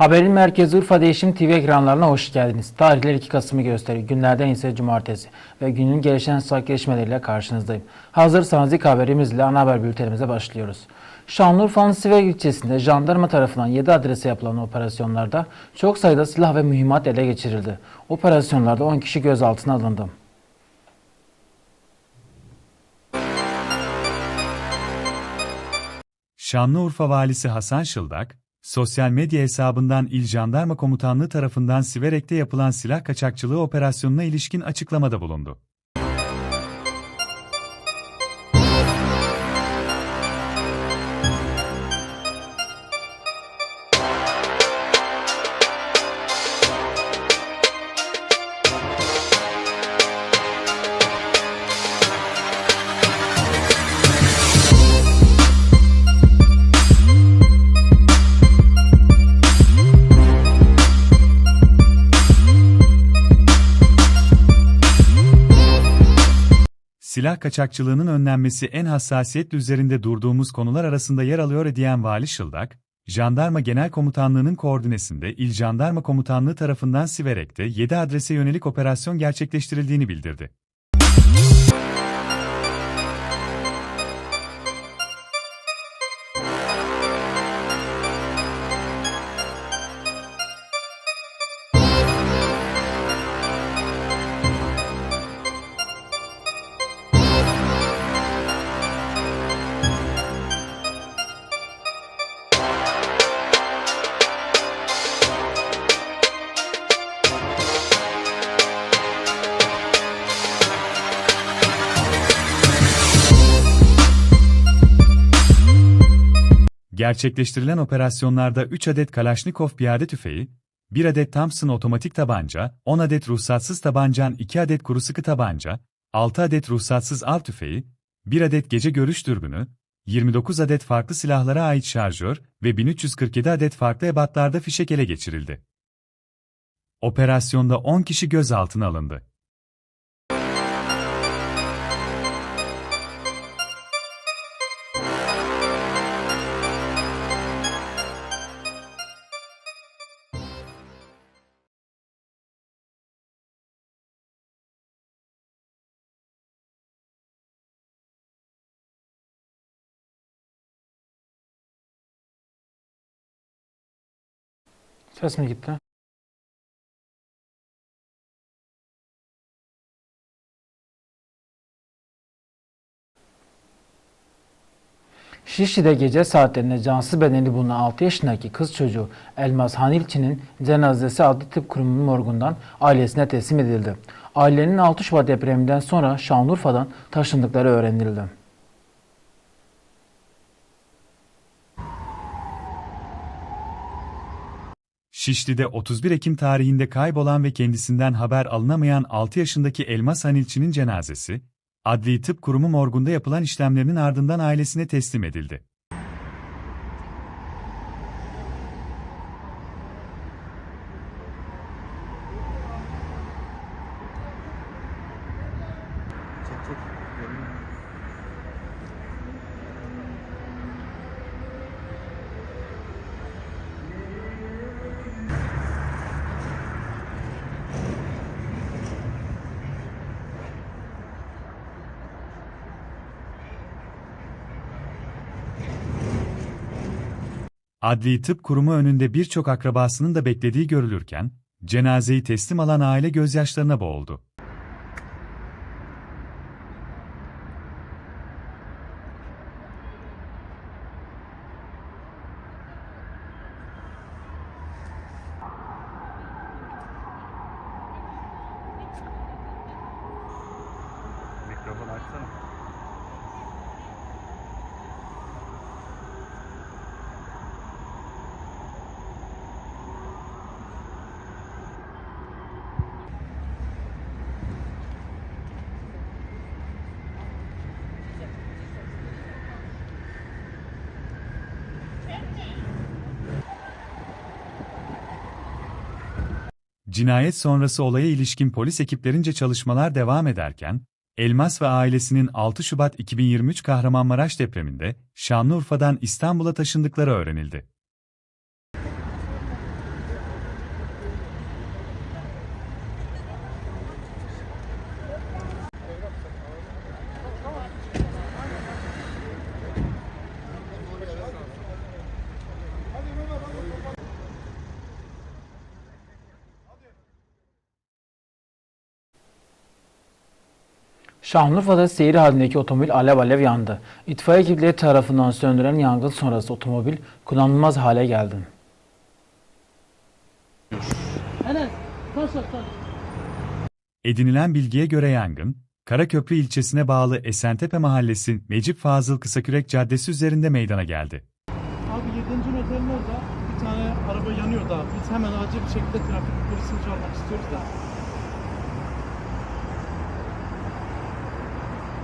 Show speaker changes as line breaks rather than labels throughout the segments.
Haberin merkezi Urfa Değişim TV ekranlarına hoş geldiniz. Tarihler 2 Kasım'ı gösteriyor. Günlerden ise cumartesi ve günün gelişen sıcak gelişmeleriyle karşınızdayım. Hazırsanız ilk haberimizle ana haber bültenimize başlıyoruz. Şanlıurfa'nın Sivek ilçesinde jandarma tarafından 7 adrese yapılan operasyonlarda çok sayıda silah ve mühimmat ele geçirildi. Operasyonlarda 10 kişi gözaltına alındı.
Şanlıurfa Valisi Hasan Şıldak, sosyal medya hesabından İl Jandarma Komutanlığı tarafından Siverek'te yapılan silah kaçakçılığı operasyonuna ilişkin açıklamada bulundu. Silah kaçakçılığının önlenmesi en hassasiyetli üzerinde durduğumuz konular arasında yer alıyor diyen Vali Şıldak, Jandarma Genel Komutanlığı'nın koordinesinde İl Jandarma Komutanlığı tarafından Siverek'te 7 adrese yönelik operasyon gerçekleştirildiğini bildirdi. Gerçekleştirilen operasyonlarda 3 adet Kalaşnikov piyade tüfeği, 1 adet Thompson otomatik tabanca, 10 adet ruhsatsız tabancan, 2 adet kuru sıkı tabanca, 6 adet ruhsatsız av tüfeği, 1 adet gece görüş dürbünü, 29 adet farklı silahlara ait şarjör ve 1347 adet farklı ebatlarda fişek ele geçirildi. Operasyonda 10 kişi gözaltına alındı.
Ses mi gitti? Şişli'de gece saatlerinde cansız bedeni bulunan 6 yaşındaki kız çocuğu Elmas Hanilçi'nin cenazesi Adli Tıp Kurumu'nun morgundan ailesine teslim edildi. Ailenin 6 Şubat depreminden sonra Şanlıurfa'dan taşındıkları öğrenildi.
Şişli'de 31 Ekim tarihinde kaybolan ve kendisinden haber alınamayan 6 yaşındaki Elmas Hanilçi'nin cenazesi, Adli Tıp Kurumu morgunda yapılan işlemlerinin ardından ailesine teslim edildi. Adli Tıp Kurumu önünde birçok akrabasının da beklediği görülürken, cenazeyi teslim alan aile gözyaşlarına boğuldu. Cinayet sonrası olaya ilişkin polis ekiplerince çalışmalar devam ederken, Elmas ve ailesinin 6 Şubat 2023 Kahramanmaraş depreminde Şanlıurfa'dan İstanbul'a taşındıkları öğrenildi.
Şanlıurfa'da seyir halindeki otomobil alev alev yandı. İtfaiye ekipleri tarafından söndürülen yangın sonrası otomobil kullanılmaz hale geldi.
Edinilen bilgiye göre yangın, Karaköprü ilçesine bağlı Esentepe Mahallesi Necip Fazıl Kısakürek Caddesi üzerinde meydana geldi.
Abi 7. otelin orada bir tane araba yanıyor da biz hemen acil bir şekilde trafik polisini çağırmak istiyoruz da.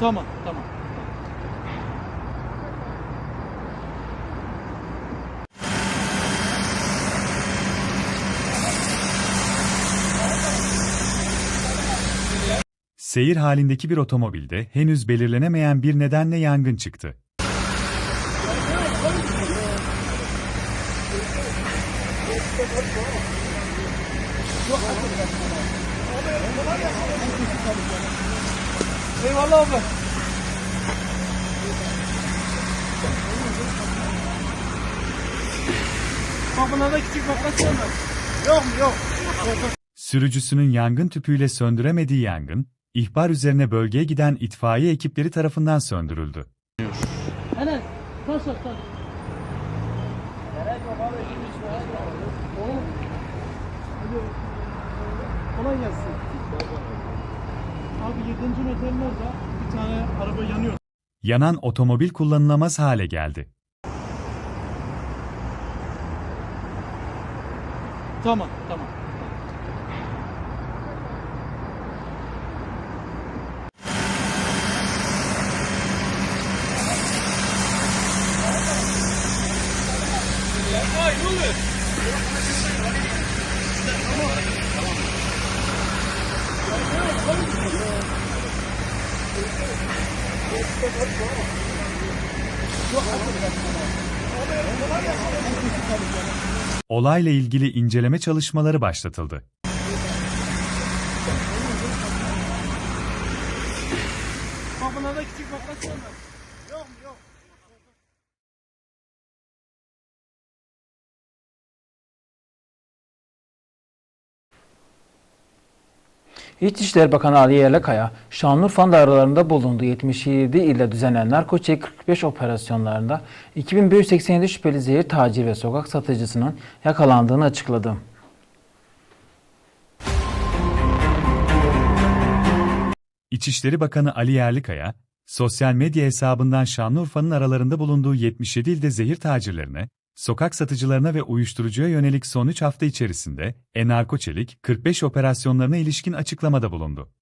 Tamam, tamam.
Seyir halindeki bir otomobilde henüz belirlenemeyen bir nedenle yangın çıktı.
Eyvallah abi. Kapılarda küçük baklasın mı? Yok mu yok.
Sürücüsünün yangın tüpüyle söndüremediği yangın, ihbar üzerine bölgeye giden itfaiye ekipleri tarafından söndürüldü.
Hele taş at taş. Oğlum. Hadi. Kolay gelsin. Abi 7. otelin orada bir tane araba yanıyor.
Yanan otomobil kullanılamaz hale geldi.
Tamam, tamam.
Olayla ilgili inceleme çalışmaları başlatıldı.
Kapılarda küçük baklasın mı?
İçişleri Bakanı Ali Yerlikaya, Şanlıurfa'nın da aralarında bulunduğu 77 ilde düzenlenen narkotik 45 operasyonlarında 2587 şüpheli zehir tacir ve sokak satıcısının yakalandığını açıkladı.
İçişleri Bakanı Ali Yerlikaya, sosyal medya hesabından Şanlıurfa'nın aralarında bulunduğu 77 ilde zehir tacirlerine, sokak satıcılarına ve uyuşturucuya yönelik son 3 hafta içerisinde e-narkoçelik 45 operasyonlarına ilişkin açıklamada bulundu.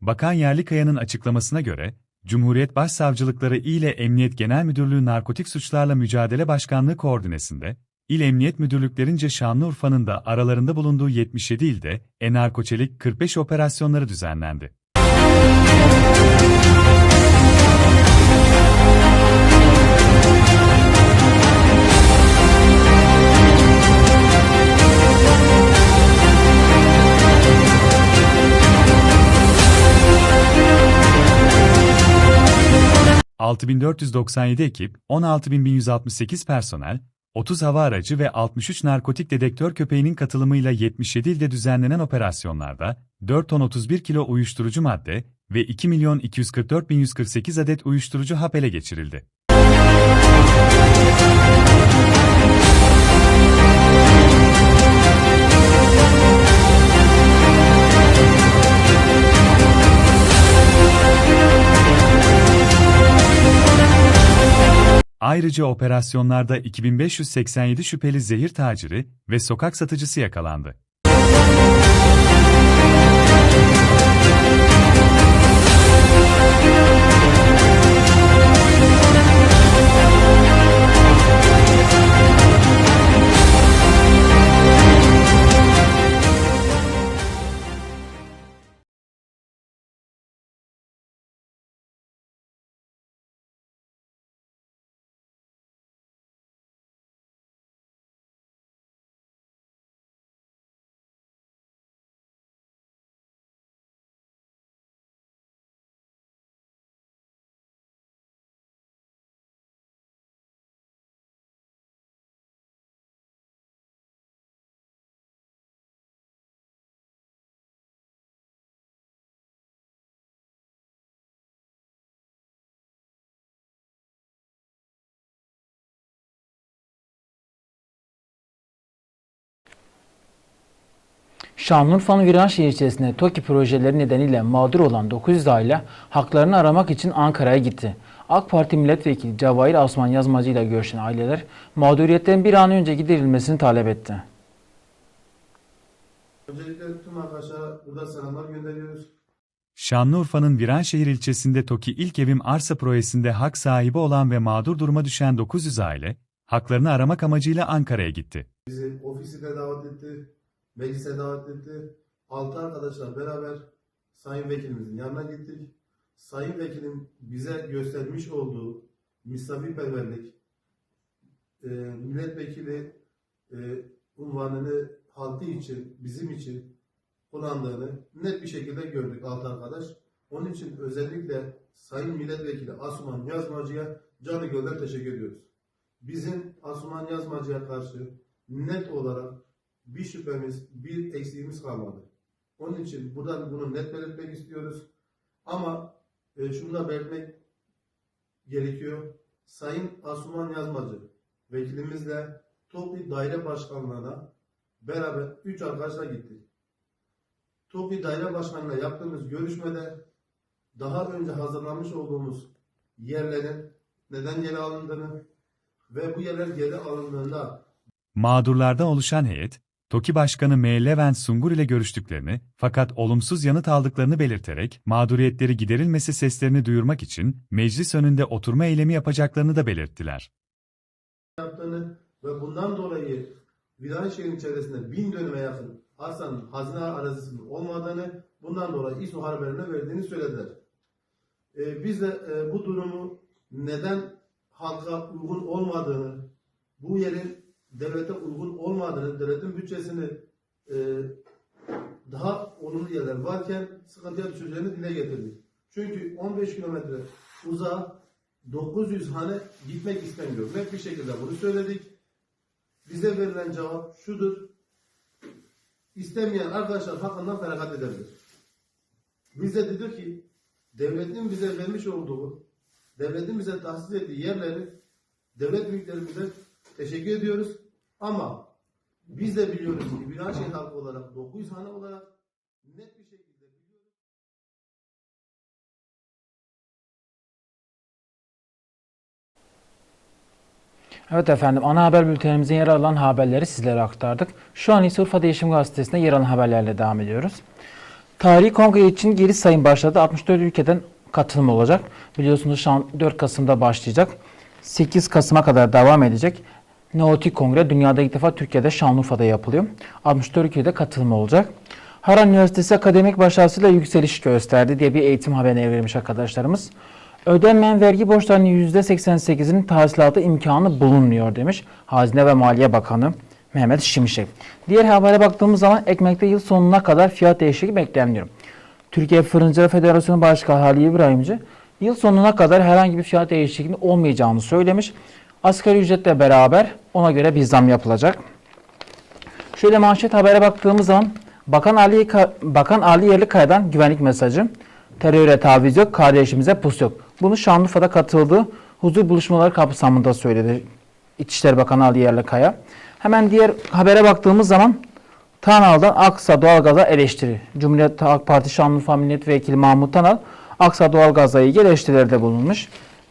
Bakan Yerlikaya'nın açıklamasına göre, Cumhuriyet Başsavcılıkları ile Emniyet Genel Müdürlüğü Narkotik Suçlarla Mücadele Başkanlığı koordinesinde, İl Emniyet Müdürlüklerince Şanlıurfa'nın da aralarında bulunduğu 77 ilde e-narkoçelik 45 operasyonları düzenlendi. ...6497 ekip, 16168 personel, 30 hava aracı ve 63 narkotik dedektör köpeğinin katılımıyla 77 ilde düzenlenen operasyonlarda 4 ton 31 kilo uyuşturucu madde ve 2 milyon 244 bin 148 adet uyuşturucu hap ele geçirildi. Ayrıca operasyonlarda 2587 şüpheli zehir taciri ve sokak satıcısı yakalandı.
Şanlıurfa'nın Viranşehir ilçesinde TOKİ projeleri nedeniyle mağdur olan 900 aile haklarını aramak için Ankara'ya gitti. AK Parti Milletvekili Cevahir Asman Yazmacı ile görüşen aileler mağduriyetlerin bir an önce giderilmesini talep etti.
Öncelikle tüm arkadaşlara burada selamlar gönderiyoruz.
Şanlıurfa'nın Viranşehir ilçesinde TOKİ ilk evim arsa projesinde hak sahibi olan ve mağdur duruma düşen 900 aile, haklarını aramak amacıyla Ankara'ya gitti.
Bizi ofisine davet etti, meclise davet etti. Altı arkadaşlar beraber Sayın Vekilimizin yanına gittik. Sayın Vekilim bize göstermiş olduğu misafirperverlik, e, milletvekili e, unvanını halkı için, bizim için kullandığını net bir şekilde gördük altı arkadaş. Onun için özellikle Sayın Milletvekili Asuman Yazmacı'ya canı gönülden teşekkür ediyoruz. Bizim Asuman Yazmacı'ya karşı net olarak bir şüphemiz, bir eksiğimiz kalmadı. Onun için buradan bunu net belirtmek istiyoruz. Ama e, şunu da belirtmek gerekiyor. Sayın Asuman Yazmacı vekilimizle TOPİ Daire Başkanlığı'na beraber 3 arkadaşla gittik. TOPİ Daire Başkanı'yla yaptığımız görüşmede daha önce hazırlamış olduğumuz yerlerin neden geri alındığını ve bu yerler geri alındığında
Mağdurlardan oluşan heyet, TOKİ Başkanı M. Levent Sungur ile görüştüklerini fakat olumsuz yanıt aldıklarını belirterek mağduriyetleri giderilmesi seslerini duyurmak için meclis önünde oturma eylemi yapacaklarını da belirttiler.
yaptığını ve bundan dolayı Viranşehir'in içerisinde bin dönüme yakın arsanın hazine arazisinin olmadığını, bundan dolayı İSO haberine verdiğini söylediler. Ee, biz de e, bu durumu neden halka uygun olmadığını, bu yerin devlete uygun olmadığını, devletin bütçesini e, daha olumlu yerler varken sıkıntıya düşeceğini dile getirdik. Çünkü 15 kilometre uzağa 900 hane gitmek istemiyor. Net bir şekilde bunu söyledik. Bize verilen cevap şudur. İstemeyen arkadaşlar hakkından feragat edebilir. Biz de dedik ki devletin bize vermiş olduğu, devletin bize tahsis ettiği yerleri devlet büyüklerimize teşekkür ediyoruz. Ama biz de biliyoruz ki Viranşehir halkı olarak 900 hane olarak net bir şekilde.
Evet efendim ana haber bültenimizin yer alan haberleri sizlere aktardık. Şu an ise Urfa Değişim Gazetesi'nde yer alan haberlerle devam ediyoruz. Tarihi kongre için giriş sayım başladı. 64 ülkeden katılım olacak. Biliyorsunuz şu an 4 Kasım'da başlayacak. 8 Kasım'a kadar devam edecek. Neotik Kongre dünyada ilk defa Türkiye'de Şanlıurfa'da yapılıyor. 64 ülkede katılım olacak. Harran Üniversitesi akademik başarısıyla yükseliş gösterdi diye bir eğitim haberine vermiş arkadaşlarımız. Ödenmeyen vergi borçlarının %88'inin tahsilatı imkanı bulunmuyor demiş Hazine ve Maliye Bakanı Mehmet Şimşek. Diğer habere baktığımız zaman ekmekte yıl sonuna kadar fiyat değişikliği beklenmiyor. Türkiye Fırıncılar Federasyonu Başkanı Halil İbrahimci yıl sonuna kadar herhangi bir fiyat değişikliğinin olmayacağını söylemiş. Asgari ücretle beraber ona göre bir zam yapılacak. Şöyle manşet habere baktığımız zaman Bakan Ali Ka- Bakan Ali Yerlikaya'dan güvenlik mesajı. Teröre taviz yok, kardeşimize pus yok. Bunu Şanlıurfa'da katıldığı huzur buluşmaları kapsamında söyledi İçişleri Bakanı Ali Yerlikaya. Hemen diğer habere baktığımız zaman Tanal'dan Aksa Doğalgaz'a eleştiri. Cumhuriyet Halk Partisi Şanlıurfa Milletvekili Mahmut Tanal, Aksa Doğalgaz'la ilgili eleştirilerde bulunmuş.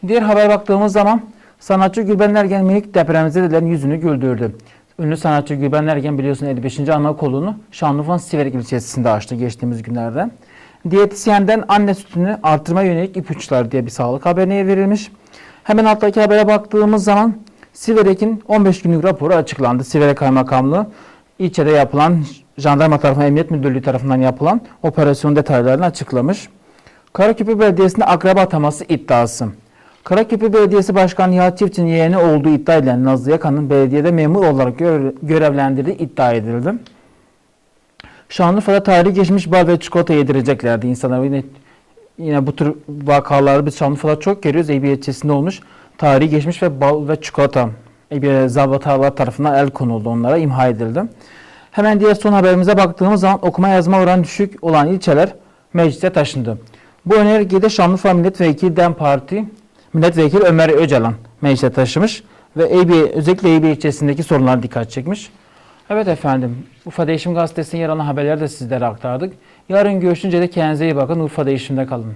Diğer habere baktığımız zaman sanatçı Gülben Ergen minik depremzedelerin yüzünü güldürdü. Ünlü sanatçı Gülben Ergen biliyorsun 55. ana kolunu Şanlıurfa'nın Siverek ilçesinde açtı geçtiğimiz günlerde. Diyetisyenden anne sütünü artırma yönelik ipuçları diye bir sağlık haberine verilmiş. Hemen alttaki habere baktığımız zaman Siverek'in 15 günlük raporu açıklandı. Siverek Kaymakamlığı ilçede yapılan jandarma tarafından Emniyet Müdürlüğü tarafından yapılan operasyon detaylarını açıklamış. Karaköprü Belediyesi'nde akraba ataması iddiası. Karaköprü Belediyesi Başkanı Nihat Çiftçi'nin yeğeni olduğu iddia edilen Nazlı Yakan'ın belediyede memur olarak görev- görevlendirdiği iddia edildi. Şanlıurfa'da tarihi geçmiş bal ve çikolata yedireceklerdi insanlar. Yine, yine bu tür vakaları biz Şanlıurfa'da çok görüyoruz. Eyüp ilçesinde olmuş. Tarihi geçmiş ve bal ve çikolata Eyüp zabıtalar tarafından el konuldu onlara, imha edildi. Hemen diğer son haberimize baktığımız zaman okuma yazma oranı düşük olan ilçeler meclise taşındı. Bu önergeyi de Şanlıurfa Milletvekili DEM Parti Milletvekili Ömer Öcalan meclise taşımış ve Eyüp, özellikle Eyüp ilçesindeki sorunlara dikkat çekmiş. Evet efendim. Urfa Değişim Gazetesi'nin yer alan haberleri de sizlere aktardık. Yarın görüşünce de kendinize iyi bakın. Urfa Değişim'de kalın.